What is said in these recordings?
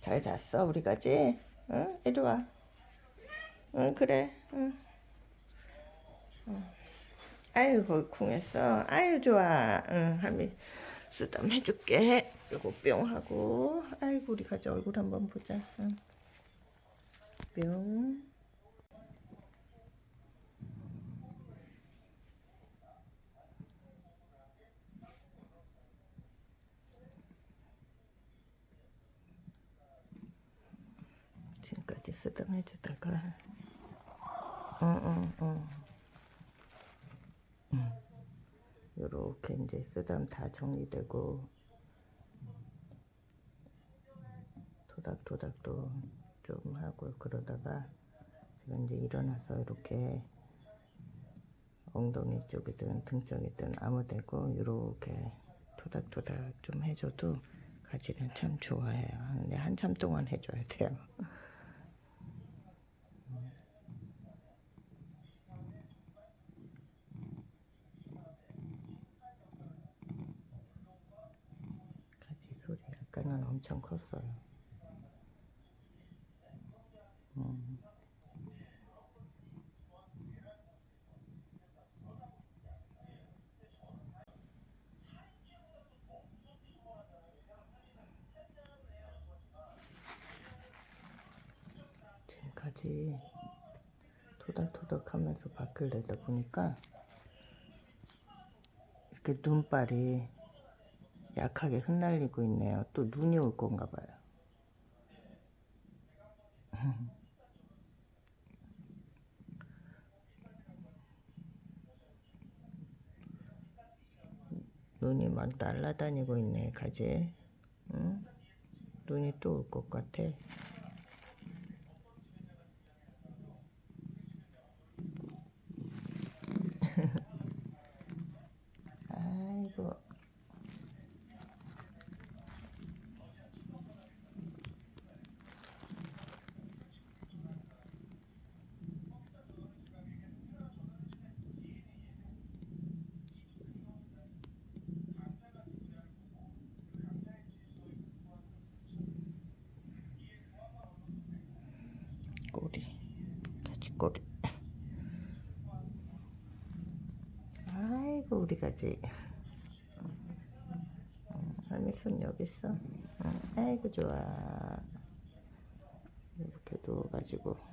잘 잤어 우리 가지? 응? 이리 와. 응 그래. 응. 응. 아유 거쿵했어. 아유 좋아. 응 할미 쓰담 해줄게. 요거 뿅 하고. 아이고 우리 가지 얼굴 한번 보자. 응. 뿅. 지금까지 쓰담 해주다가 어어 어 요렇게 이제 쓰담 다 정리되고 토닥토닥도 좀 하고 그러다가 제가 이제 일어나서 이렇게 엉덩이 쪽이든 등 쪽이든 아무 데고 요렇게 토닥토닥 좀 해줘도 가지는 참 좋아해요. 근데 한참 동안 해줘야 돼요. 가지 소리 아까는 엄청 컸어요. 음. 지금까지 토닥토닥 하면서 밖을 내다 보니까 이렇게 눈발이 약하게 흩날리고 있네요. 또 눈이 올 건가 봐요. 눈이 막 날아다니고 있네, 가지. 응? 눈이 또 올 것 같아. 아이고. 꼬리, 가지 꼬리. 아이고 우리 가지. 어, 할미 손 여기 있어. 어, 아이고 좋아. 이렇게 누워가지고.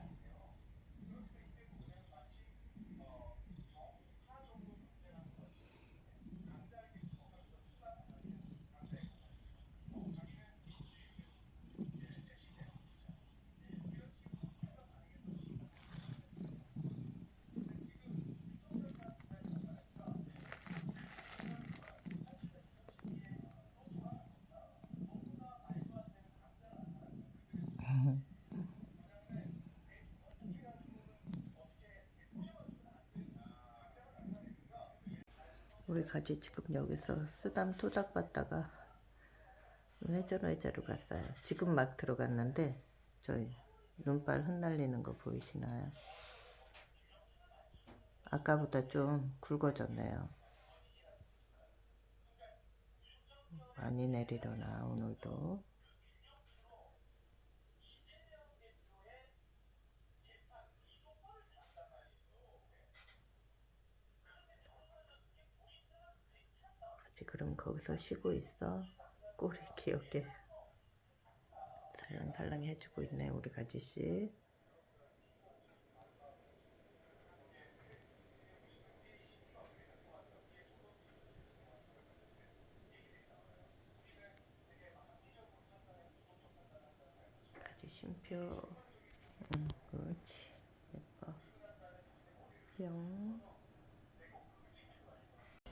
우리 가지 지금 여기서 쓰담 토닥 받다가 회전회자로 갔어요. 지금 막 들어갔는데 저희 눈발 흩날리는 거 보이시나요? 아까보다 좀 굵어졌네요. 많이 내리려나 오늘도 그럼 거기서 쉬고 있어? 꼬리 귀엽게 살랑살랑 해주고 있네 우리 가지씨. 가지 쉼표. 응 그렇지. 예뻐. 뿅.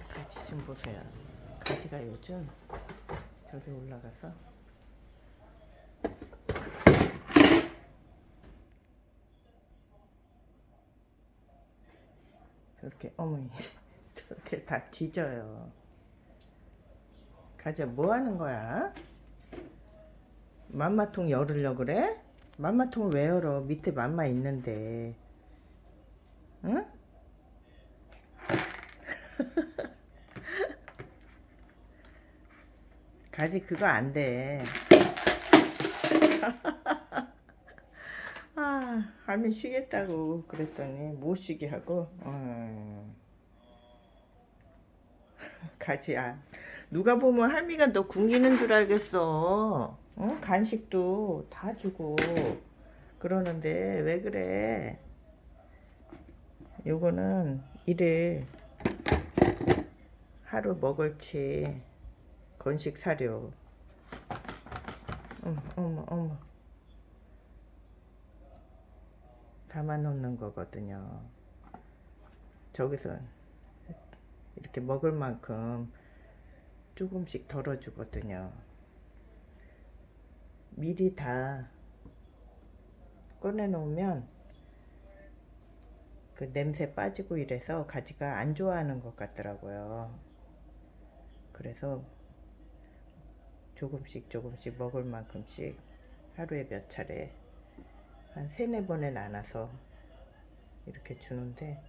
가지 좀 보세요. 가지가 요즘 저기 올라가서 저렇게 어머니 저렇게 다 뒤져요. 가지야 뭐 하는 거야? 맘마통 열으려 그래? 맘마통을 왜 열어? 밑에 맘마 있는데. 응? 가지 그거 안 돼. 아, 할머니 쉬겠다고 그랬더니 못 쉬게 하고, 어. 가지야. 누가 보면 할미가 너 굶기는 줄 알겠어. 어? 간식도 다 주고 그러는데 왜 그래? 요거는 일일 하루 먹을치 건식 사료. 어머, 어머, 어머. 담아 놓는 거거든요. 저기서 이렇게 먹을 만큼 조금씩 덜어주거든요. 미리 다 꺼내놓으면 그 냄새 빠지고 이래서 가지가 안 좋아하는 것 같더라고요. 그래서 조금씩 조금씩 먹을 만큼씩 하루에 몇 차례 한 세네 번에 나눠서 이렇게 주는데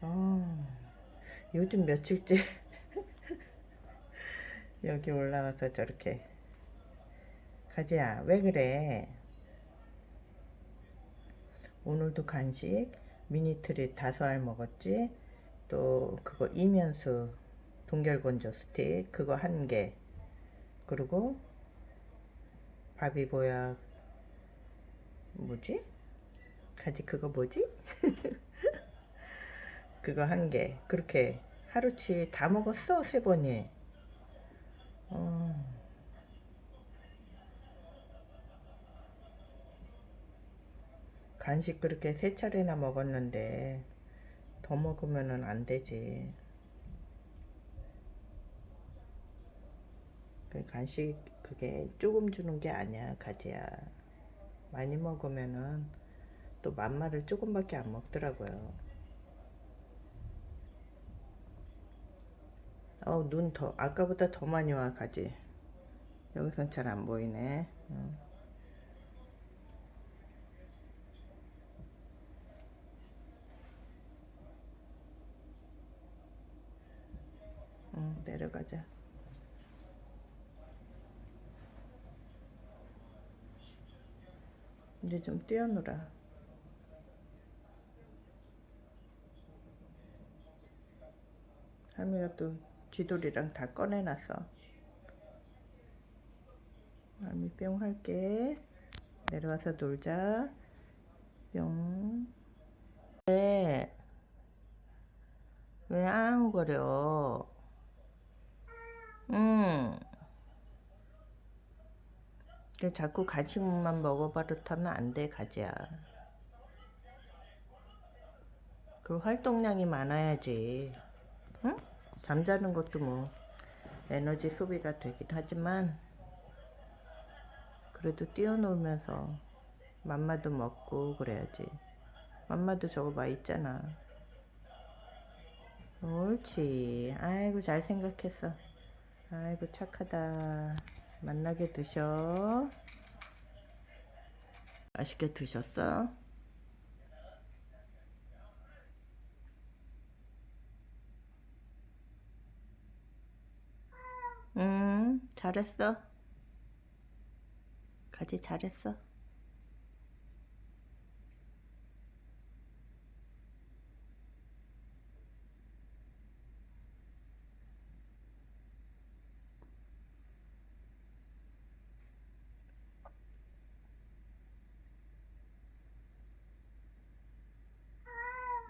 어, 요즘 며칠째 여기 올라와서 저렇게 가지야 왜 그래? 오늘도 간식 미니트리 다섯 알 먹었지? 또 그거 이면수 동결건조 스틱 그거 한개 그리고 뭐야 뭐지 가지 그거 뭐지 그거 한 개 그렇게 하루치 다 먹었어 세 번이 어. 간식 그렇게 세 차례나 먹었는데 더 먹으면은 안 되지. 그 간식 그게 조금 주는 게 아니야 가지야. 많이 먹으면은 또 만마를 조금밖에 안 먹더라고요. 어, 눈 더, 아까보다 더 많이 와, 가지. 여기선 잘 안 보이네. 응. 응, 내려가자. 이제 좀 뛰어놀아. 할미가 또 쥐돌이랑 다 꺼내놨어. 할미 뿅 할게. 내려와서 놀자. 뿅. 왜? 왜 아웅거려? 응. 그 자꾸 간식만 먹어버릇하면 안 돼, 가지야. 그 활동량이 많아야지. 응? 잠자는 것도 뭐 에너지 소비가 되긴 하지만 그래도 뛰어놀면서 맘마도 먹고 그래야지. 맘마도 저거 봐 있잖아. 옳지. 아이고 잘 생각했어. 아이고 착하다. 만나게 드셔. 맛있게 드셨어? 응, 잘했어. 가지 잘했어.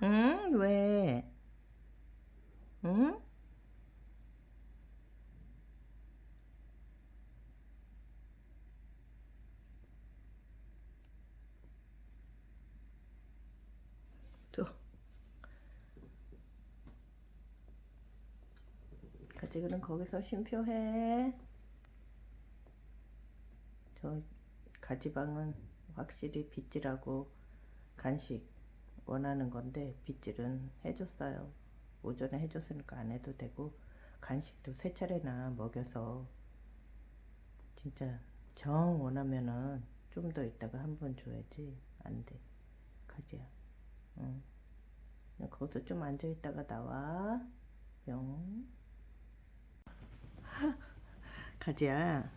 응? 왜? 응? 또 가 지 그럼 거기서 쉼표해 저 가지방은 확실히 빗질하고 간식 원하는 건데 빗질은 해줬어요 오전에 해줬으니까 안 해도 되고 간식도 세 차례나 먹여서 진짜 정 원하면은 좀 더 있다가 한 번 줘야지 안 돼 가지야 응. 거기서 좀 앉아 있다가 나와. 뿅. 가지야.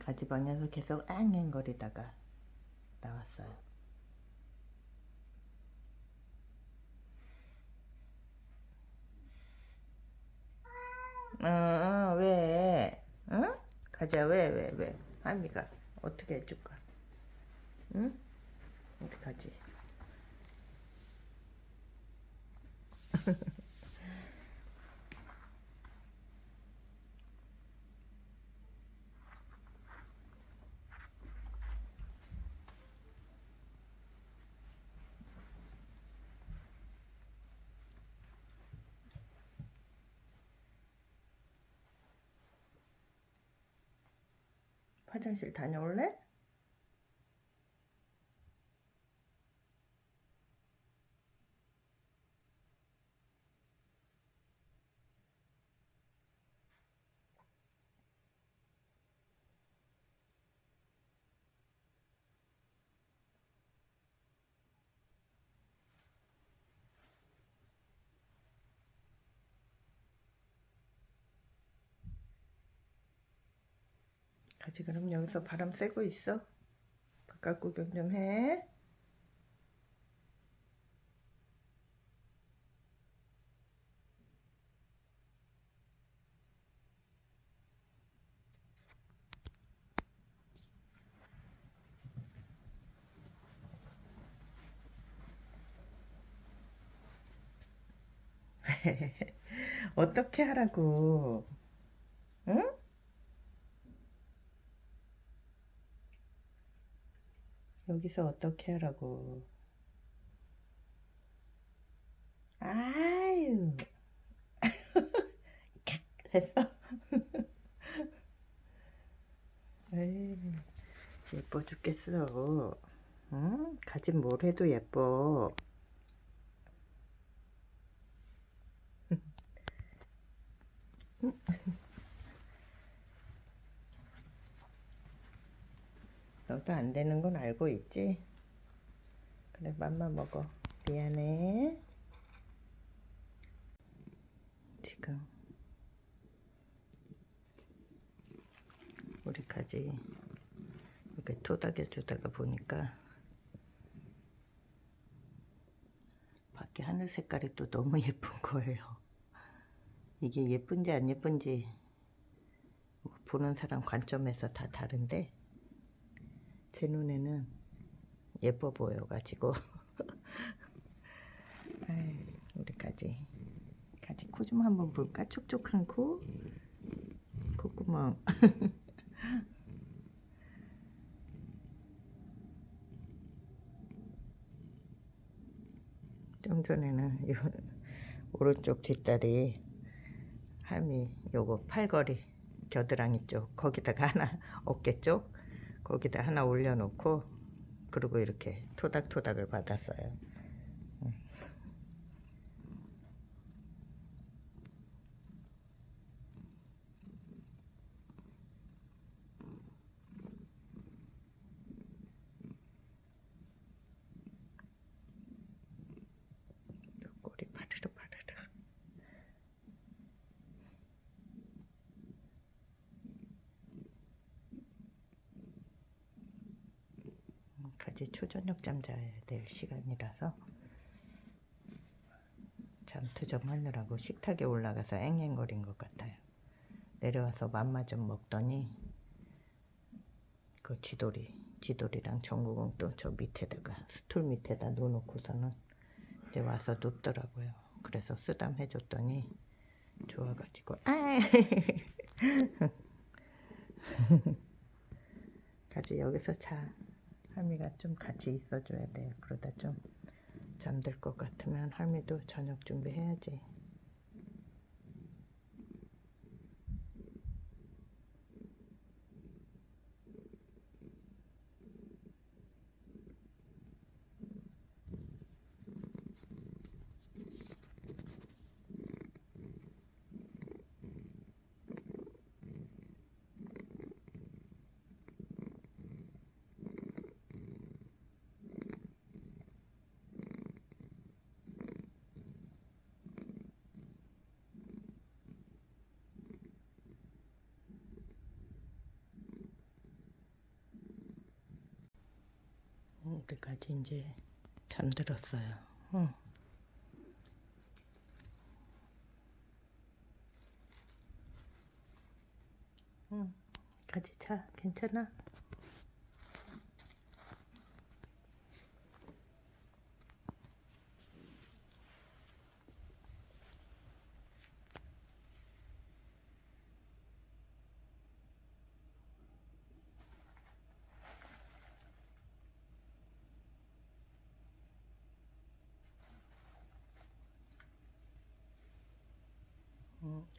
가지방에서 계속 앵앵거리다가 나왔어요. 어, 어, 왜? 응? 가자, 왜, 왜, 왜? 할미가 어떻게 해줄까? 응? 어떡하지? 화장실 다녀올래? 가지 그럼 여기서 바람 쐬고 있어. 바깥 구경 좀 해. 어떻게 하라고? 응? 여기서 어떻게 하라고? 아유, 됐어? 에이, 예뻐 죽겠어. 응? 가진 뭘 해도 예뻐. 너도 안 되는 건 알고 있지? 그래, 맘만 먹어. 미안해. 지금 우리 가지 이렇게 토닥여 주다가 보니까 밖에 하늘 색깔이 또 너무 예쁜 거예요. 이게 예쁜지 안 예쁜지 뭐 보는 사람 관점에서 다 다른데 제 눈에는 예뻐 보여가지고. 아이, 우리 가지. 가지 코 좀 한번 볼까? 촉촉한 코? 콧구멍. 좀 전에는 이 오른쪽 뒷다리 할미 요거 팔걸이 겨드랑이 쪽 거기다가 하나 어깨 쪽 거기다 하나 올려놓고 그리고 이렇게 토닥토닥을 받았어요. 응. 또 꼬리 파르르 파르르. 같이 초저녁 잠 자야 될 시간이라서 잠투 좀 하느라고 식탁에 올라가서 앵앵거린 것 같아요. 내려와서 맘마 좀 먹더니 그 쥐돌이 쥐돌이랑 전구공 또 저 밑에다가 스툴 밑에다 놓아놓고서는 이제 와서 눕더라고요. 그래서 쓰담 해줬더니 좋아가지고 아 같이 여기서 자. 할미가 좀 같이 있어줘야 돼요. 그러다 좀 잠들 것 같으면 할미도 저녁 준비해야지. 우리까지 이제 잠들었어요. 응. 응. 같이 자. 괜찮아?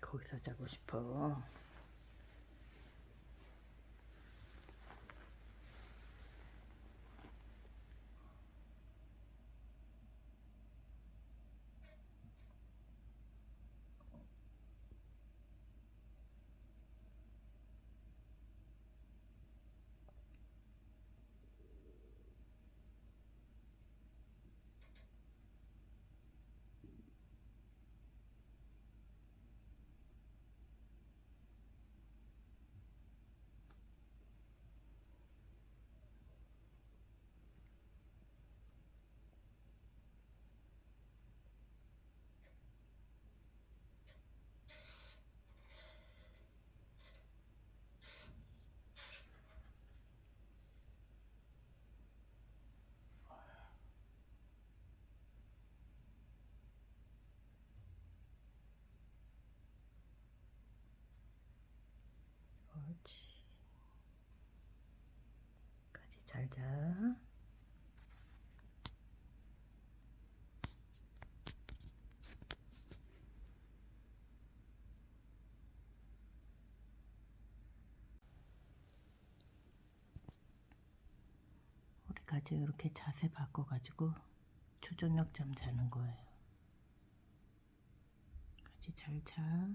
거기서 자고 싶어. 옳지. 같이 잘 자. 우리까지 이렇게 자세 바꿔가지고 초저녁 잠 자는 거예요. 같이 잘 자.